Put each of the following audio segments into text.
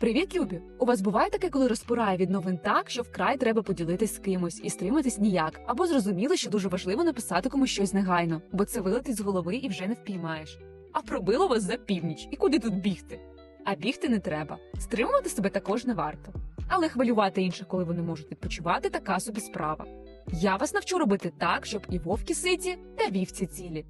Привіт, любі! У вас буває таке, коли розпирає від новин так, що вкрай треба поділитись з кимось і стриматись ніяк, або зрозуміли, що дуже важливо написати комусь щось негайно, бо це вилетить з голови і вже не впіймаєш. А пробило вас за північ, і куди тут бігти? А бігти не треба. Стримувати себе також не варто. Але хвилювати інших, коли вони можуть відпочивати, така собі справа. Я вас навчу робити так, щоб і вовки ситі, та вівці цілі.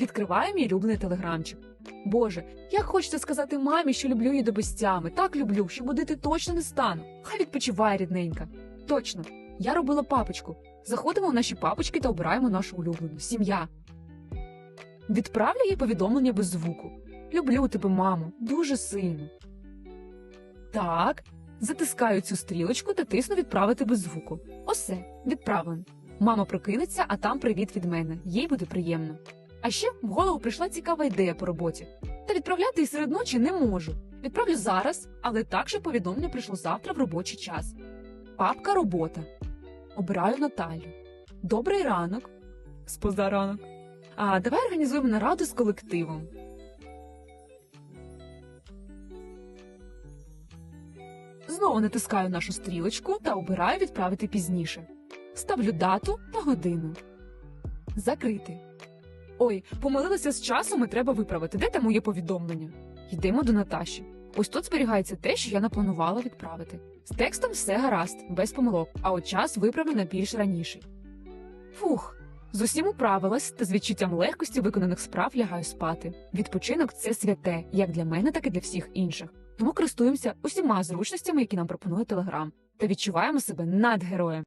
Відкриваю мій улюблений телеграмчик. Боже, як хочеться сказати мамі, що люблю її до безтями. Так люблю, що будити точно не стану. Хай відпочиває рідненька. Точно, я робила папочку. Заходимо в наші папочки та обираємо нашу улюблену сім'я. Відправлю їй повідомлення без звуку. Люблю тебе, мамо, дуже сильно. Так, затискаю цю стрілочку та тисну відправити без звуку. Осе, відправлено. Мама прокинеться, а там привіт від мене. Їй буде приємно. А ще в голову прийшла цікава ідея по роботі. Та відправляти її серед ночі не можу. Відправлю зараз, але так, щоб повідомлення прийшло завтра в робочий час. Папка робота. Обираю Наталю. Добрий ранок. Спозаранок. А давай організуємо нараду з колективом. Знову натискаю нашу стрілочку та обираю відправити пізніше. Ставлю дату та годину. Закрити. Ой, помилилася з часом і треба виправити. Де там моє повідомлення? Йдемо до Наташі. Ось тут зберігається те, що я напланувала відправити. З текстом все гаразд, без помилок, а от час виправлю на більш раніший. Фух, з усім управилась та з відчуттям легкості виконаних справ лягаю спати. Відпочинок це святе, як для мене, так і для всіх інших. Тому користуємося усіма зручностями, які нам пропонує Телеграм, та відчуваємо себе надгероєм.